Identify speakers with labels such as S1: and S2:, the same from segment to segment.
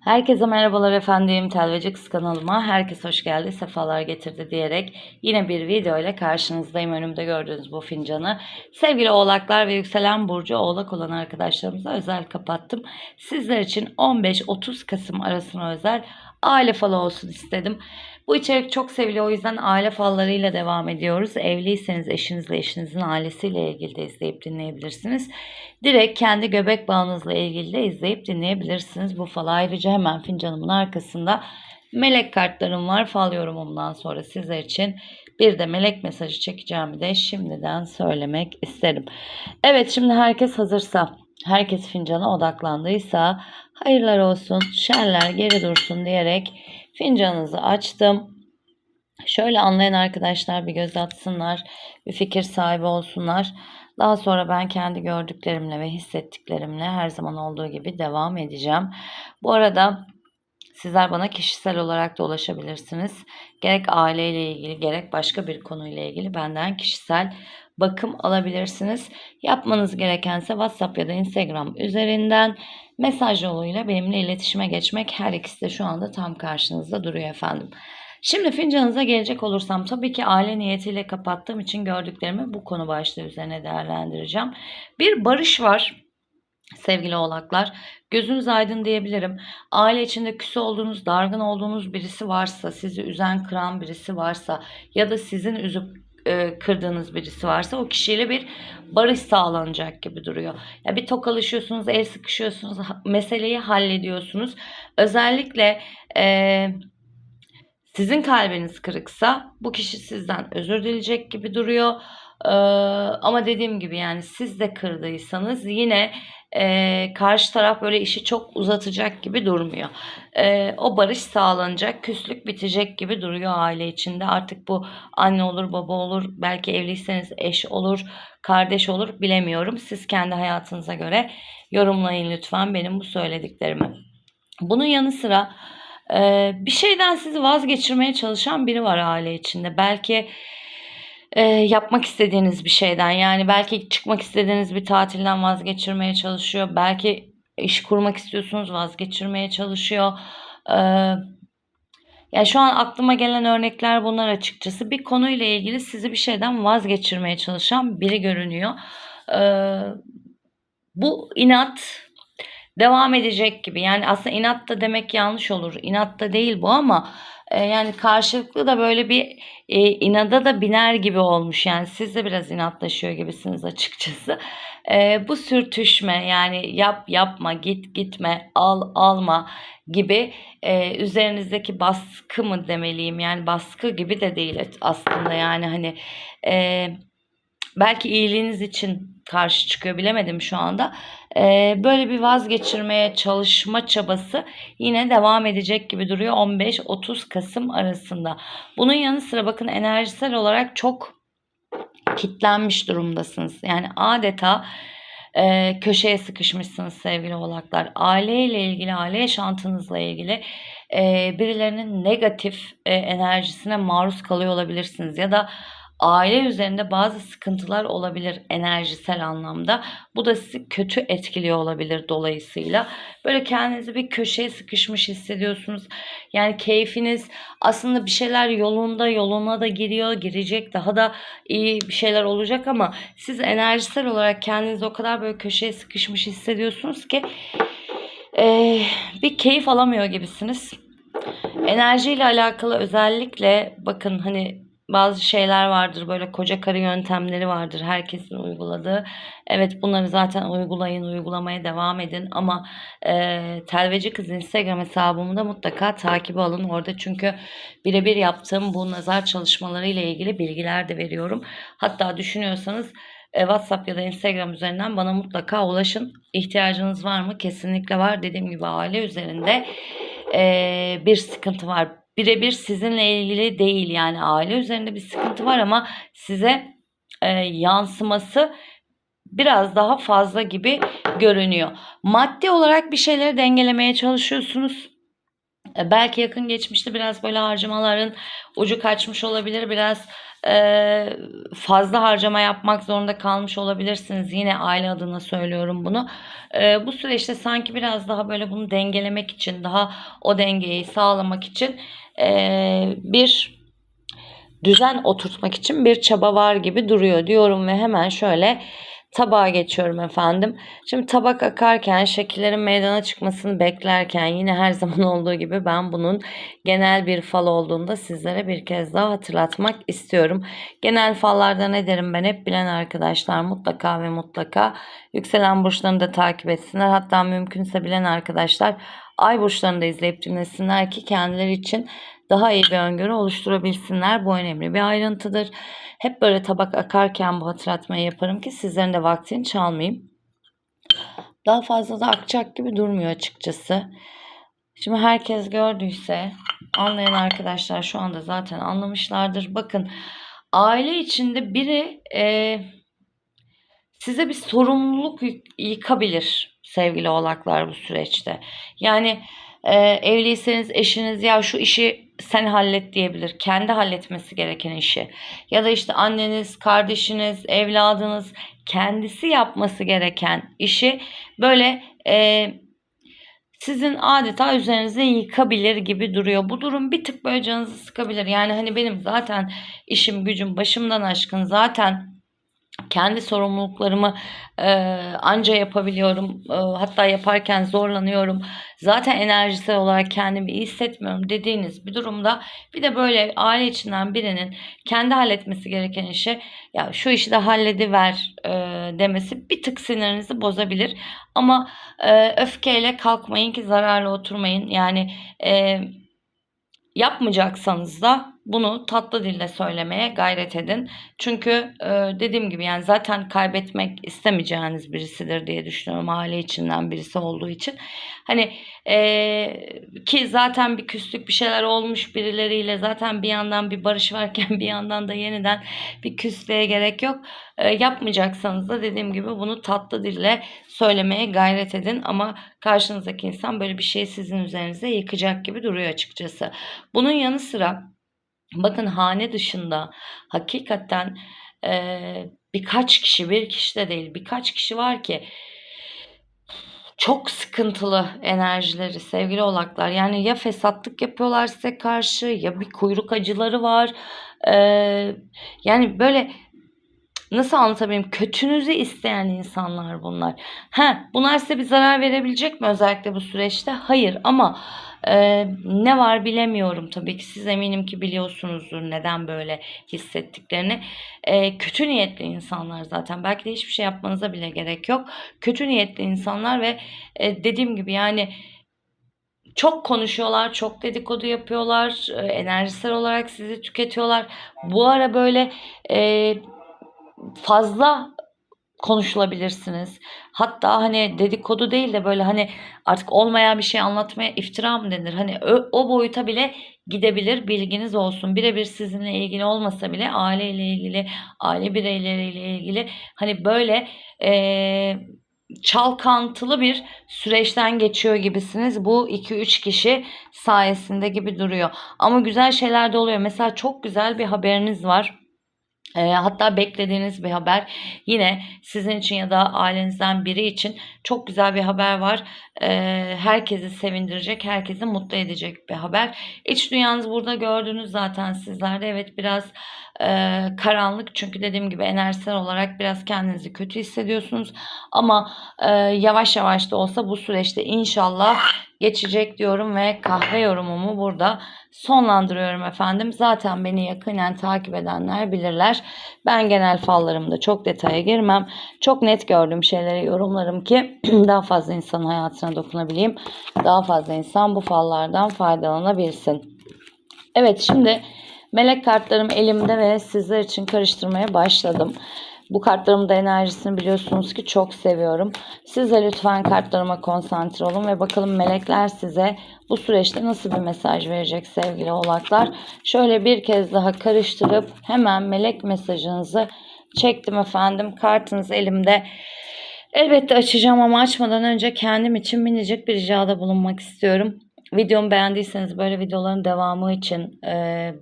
S1: Herkese merhabalar efendim. Telveci Kız kanalıma herkes hoş geldi, sefalar getirdi diyerek yine bir video ile karşınızdayım. Önümde gördüğünüz bu fincanı. Sevgili oğlaklar ve yükselen burcu oğlak olan arkadaşlarımıza özel kapattım. Sizler için 15-30 Kasım arasına özel aile falı olsun istedim. Bu içerik çok seviliyor o yüzden aile fallarıyla devam ediyoruz. Evliyseniz eşinizle eşinizin ailesiyle ilgili de izleyip dinleyebilirsiniz. Direkt kendi göbek bağınızla ilgili de izleyip dinleyebilirsiniz bu falı. Ayrıca hemen fincanımın arkasında melek kartlarım var. Fal yorumumdan sonra sizler için bir de melek mesajı çekeceğimi de şimdiden söylemek isterim. Evet şimdi herkes hazırsa, herkes fincana odaklandıysa hayırlar olsun, şerler geri dursun diyerek fincanınızı açtım. Şöyle anlayan arkadaşlar bir göz atsınlar, bir fikir sahibi olsunlar. Daha sonra ben kendi gördüklerimle ve hissettiklerimle her zaman olduğu gibi devam edeceğim. Bu arada sizler bana kişisel olarak da ulaşabilirsiniz. Gerek aileyle ilgili gerek başka bir konuyla ilgili benden kişisel bakım alabilirsiniz. Yapmanız gerekense WhatsApp ya da Instagram üzerinden mesaj yoluyla benimle iletişime geçmek. Her ikisi de şu anda tam karşınızda duruyor efendim. Şimdi fincanınıza gelecek olursam tabii ki aile niyetiyle kapattığım için gördüklerimi bu konu başlığı üzerine değerlendireceğim. Bir barış var sevgili oğlaklar. Gözünüz aydın diyebilirim. Aile içinde küs olduğunuz, dargın olduğunuz birisi varsa, sizi üzen, kıran birisi varsa ya da sizin üzüp e, kırdığınız birisi varsa o kişiyle bir barış sağlanacak gibi duruyor. Ya bir tokalaşıyorsunuz, el sıkışıyorsunuz, meseleyi hallediyorsunuz. Özellikle e, sizin kalbiniz kırıksa bu kişi sizden özür dileyecek gibi duruyor. Ama dediğim gibi yani siz de kırdıysanız yine e, karşı taraf böyle işi çok uzatacak gibi durmuyor. Ee, o barış sağlanacak, küslük bitecek gibi duruyor aile içinde. Artık bu anne olur, baba olur, belki evliyseniz eş olur, kardeş olur bilemiyorum. Siz kendi hayatınıza göre yorumlayın lütfen benim bu söylediklerimi. Bunun yanı sıra ee, bir şeyden sizi vazgeçirmeye çalışan biri var aile içinde. Belki e, yapmak istediğiniz bir şeyden yani belki çıkmak istediğiniz bir tatilden vazgeçirmeye çalışıyor. Belki iş kurmak istiyorsunuz vazgeçirmeye çalışıyor. Ee, yani şu an aklıma gelen örnekler bunlar açıkçası. Bir konuyla ilgili sizi bir şeyden vazgeçirmeye çalışan biri görünüyor. Ee, bu inat devam edecek gibi. Yani aslında inat da demek yanlış olur. İnat da değil bu ama e, yani karşılıklı da böyle bir e, inada da biner gibi olmuş. Yani siz de biraz inatlaşıyor gibisiniz açıkçası. E, bu sürtüşme yani yap yapma git gitme al alma gibi e, üzerinizdeki baskı mı demeliyim yani baskı gibi de değil aslında yani hani e, belki iyiliğiniz için karşı çıkıyor bilemedim şu anda. Ee, böyle bir vazgeçirmeye çalışma çabası yine devam edecek gibi duruyor 15-30 Kasım arasında. Bunun yanı sıra bakın enerjisel olarak çok kitlenmiş durumdasınız. Yani adeta e, köşeye sıkışmışsınız sevgili oğlaklar. Aileyle ilgili, aile yaşantınızla ilgili e, birilerinin negatif e, enerjisine maruz kalıyor olabilirsiniz. Ya da aile üzerinde bazı sıkıntılar olabilir enerjisel anlamda. Bu da sizi kötü etkiliyor olabilir dolayısıyla. Böyle kendinizi bir köşeye sıkışmış hissediyorsunuz. Yani keyfiniz aslında bir şeyler yolunda yoluna da giriyor, girecek. Daha da iyi bir şeyler olacak ama siz enerjisel olarak kendinizi o kadar böyle köşeye sıkışmış hissediyorsunuz ki eee, bir keyif alamıyor gibisiniz. Enerjiyle alakalı özellikle bakın hani bazı şeyler vardır böyle koca karı yöntemleri vardır herkesin uyguladığı. Evet bunları zaten uygulayın uygulamaya devam edin ama e, Telveci Kız Instagram hesabımı da mutlaka takip alın orada çünkü birebir yaptığım bu nazar çalışmaları ile ilgili bilgiler de veriyorum. Hatta düşünüyorsanız e, WhatsApp ya da Instagram üzerinden bana mutlaka ulaşın. İhtiyacınız var mı? Kesinlikle var. Dediğim gibi aile üzerinde e, bir sıkıntı var birebir sizinle ilgili değil yani aile üzerinde bir sıkıntı var ama size e, yansıması biraz daha fazla gibi görünüyor. Maddi olarak bir şeyleri dengelemeye çalışıyorsunuz. E, Belki yakın geçmişte biraz böyle harcamaların ucu kaçmış olabilir. Biraz e, fazla harcama yapmak zorunda kalmış olabilirsiniz. Yine aile adına söylüyorum bunu. E, bu süreçte sanki biraz daha böyle bunu dengelemek için, daha o dengeyi sağlamak için e, bir düzen oturtmak için bir çaba var gibi duruyor diyorum ve hemen şöyle tabağa geçiyorum efendim. Şimdi tabak akarken şekillerin meydana çıkmasını beklerken yine her zaman olduğu gibi ben bunun genel bir fal olduğunda sizlere bir kez daha hatırlatmak istiyorum. Genel fallarda ne derim ben hep bilen arkadaşlar mutlaka ve mutlaka yükselen burçlarını da takip etsinler. Hatta mümkünse bilen arkadaşlar ay burçlarını da izleyip dinlesinler ki kendileri için daha iyi bir öngörü oluşturabilsinler. Bu önemli bir ayrıntıdır. Hep böyle tabak akarken bu hatırlatmayı yaparım ki sizlerin de vaktini çalmayayım. Daha fazla da akacak gibi durmuyor açıkçası. Şimdi herkes gördüyse anlayan arkadaşlar şu anda zaten anlamışlardır. Bakın aile içinde biri e, size bir sorumluluk yıkabilir sevgili oğlaklar bu süreçte. Yani e, evliyseniz eşiniz ya şu işi sen hallet diyebilir. Kendi halletmesi gereken işi. Ya da işte anneniz, kardeşiniz, evladınız kendisi yapması gereken işi böyle e, sizin adeta üzerinize yıkabilir gibi duruyor. Bu durum bir tık böyle canınızı sıkabilir. Yani hani benim zaten işim gücüm başımdan aşkın zaten kendi sorumluluklarımı e, anca yapabiliyorum. E, hatta yaparken zorlanıyorum. Zaten enerjisel olarak kendimi iyi hissetmiyorum dediğiniz bir durumda bir de böyle aile içinden birinin kendi halletmesi gereken işi ya şu işi de hallediver e, demesi bir tık sinirinizi bozabilir. Ama e, öfkeyle kalkmayın ki zararlı oturmayın. Yani e, yapmayacaksanız da bunu tatlı dille söylemeye gayret edin. Çünkü e, dediğim gibi yani zaten kaybetmek istemeyeceğiniz birisidir diye düşünüyorum aile içinden birisi olduğu için. Hani e, ki zaten bir küslük bir şeyler olmuş birileriyle zaten bir yandan bir barış varken bir yandan da yeniden bir küslüğe gerek yok. E, yapmayacaksanız da dediğim gibi bunu tatlı dille söylemeye gayret edin ama karşınızdaki insan böyle bir şeyi sizin üzerinize yıkacak gibi duruyor açıkçası. Bunun yanı sıra bakın hane dışında hakikaten e, birkaç kişi bir kişi de değil birkaç kişi var ki çok sıkıntılı enerjileri sevgili oğlaklar. Yani ya fesatlık yapıyorlar size karşı ya bir kuyruk acıları var. Ee, yani böyle nasıl anlatabilirim? Kötünüzü isteyen insanlar bunlar. Ha, bunlar size bir zarar verebilecek mi özellikle bu süreçte? Hayır ama e, ne var bilemiyorum tabii ki. Siz eminim ki biliyorsunuzdur neden böyle hissettiklerini. E, kötü niyetli insanlar zaten. Belki de hiçbir şey yapmanıza bile gerek yok. Kötü niyetli insanlar ve e, dediğim gibi yani çok konuşuyorlar, çok dedikodu yapıyorlar, e, enerjisel olarak sizi tüketiyorlar. Bu ara böyle e, fazla konuşulabilirsiniz. Hatta hani dedikodu değil de böyle hani artık olmayan bir şey anlatmaya iftira mı denir? Hani o, o boyuta bile gidebilir bilginiz olsun. Birebir sizinle ilgili olmasa bile aileyle ilgili, aile bireyleriyle ilgili hani böyle e, çalkantılı bir süreçten geçiyor gibisiniz. Bu 2-3 kişi sayesinde gibi duruyor. Ama güzel şeyler de oluyor. Mesela çok güzel bir haberiniz var. E, hatta beklediğiniz bir haber yine sizin için ya da ailenizden biri için çok güzel bir haber var. E, herkesi sevindirecek, herkesi mutlu edecek bir haber. İç dünyanız burada gördüğünüz zaten sizlerde. Evet biraz e, karanlık çünkü dediğim gibi enerjisel olarak biraz kendinizi kötü hissediyorsunuz. Ama e, yavaş yavaş da olsa bu süreçte inşallah geçecek diyorum ve kahve yorumumu burada sonlandırıyorum efendim. Zaten beni yakinen takip edenler bilirler. Ben genel fallarımda çok detaya girmem. Çok net gördüğüm şeyleri yorumlarım ki daha fazla insan hayatına dokunabileyim. Daha fazla insan bu fallardan faydalanabilsin. Evet şimdi melek kartlarım elimde ve sizler için karıştırmaya başladım. Bu kartlarımın da enerjisini biliyorsunuz ki çok seviyorum. Siz de lütfen kartlarıma konsantre olun ve bakalım melekler size bu süreçte nasıl bir mesaj verecek sevgili oğlaklar. Şöyle bir kez daha karıştırıp hemen melek mesajınızı çektim efendim. Kartınız elimde. Elbette açacağım ama açmadan önce kendim için minicik bir ricada bulunmak istiyorum. videomu beğendiyseniz böyle videoların devamı için e,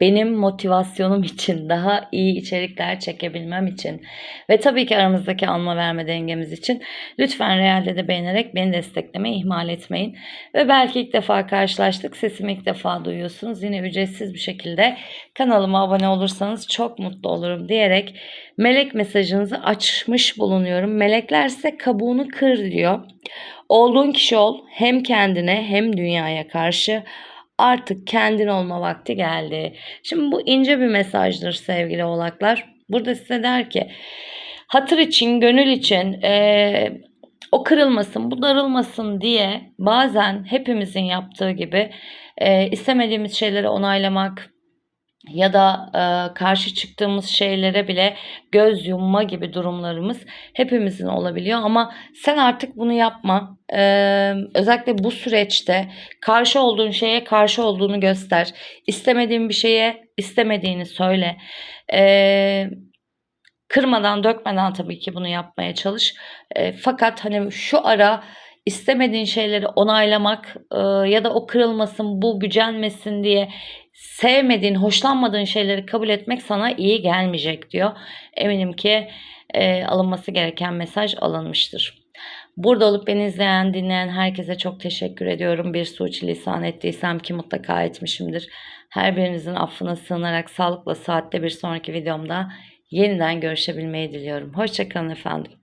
S1: benim motivasyonum için daha iyi içerikler çekebilmem için ve tabii ki aramızdaki alma verme dengemiz için lütfen Real'de de beğenerek beni desteklemeyi ihmal etmeyin. Ve belki ilk defa karşılaştık. Sesimi ilk defa duyuyorsunuz. Yine ücretsiz bir şekilde kanalıma abone olursanız çok mutlu olurum diyerek melek mesajınızı açmış bulunuyorum. Melekler ise kabuğunu kır diyor. Olduğun kişi ol hem kendine hem dünyaya karşı artık kendin olma vakti geldi. Şimdi bu ince bir mesajdır sevgili oğlaklar. Burada size der ki hatır için, gönül için eee, o kırılmasın, bu darılmasın diye bazen hepimizin yaptığı gibi eee, istemediğimiz şeyleri onaylamak ya da eee, karşı çıktığımız şeylere bile göz yumma gibi durumlarımız hepimizin olabiliyor ama sen artık bunu yapma. Eee, özellikle bu süreçte karşı olduğun şeye karşı olduğunu göster. İstemediğin bir şeye istemediğini söyle. Eee, kırmadan dökmeden tabii ki bunu yapmaya çalış. E, fakat hani şu ara istemediğin şeyleri onaylamak e, ya da o kırılmasın, bu gücenmesin diye sevmediğin, hoşlanmadığın şeyleri kabul etmek sana iyi gelmeyecek diyor. Eminim ki e, alınması gereken mesaj alınmıştır. Burada olup beni izleyen, dinleyen herkese çok teşekkür ediyorum. Bir suçlisan ettiysem ki mutlaka etmişimdir. Her birinizin affına sığınarak sağlıkla saatte bir sonraki videomda yeniden görüşebilmeyi diliyorum. Hoşçakalın efendim.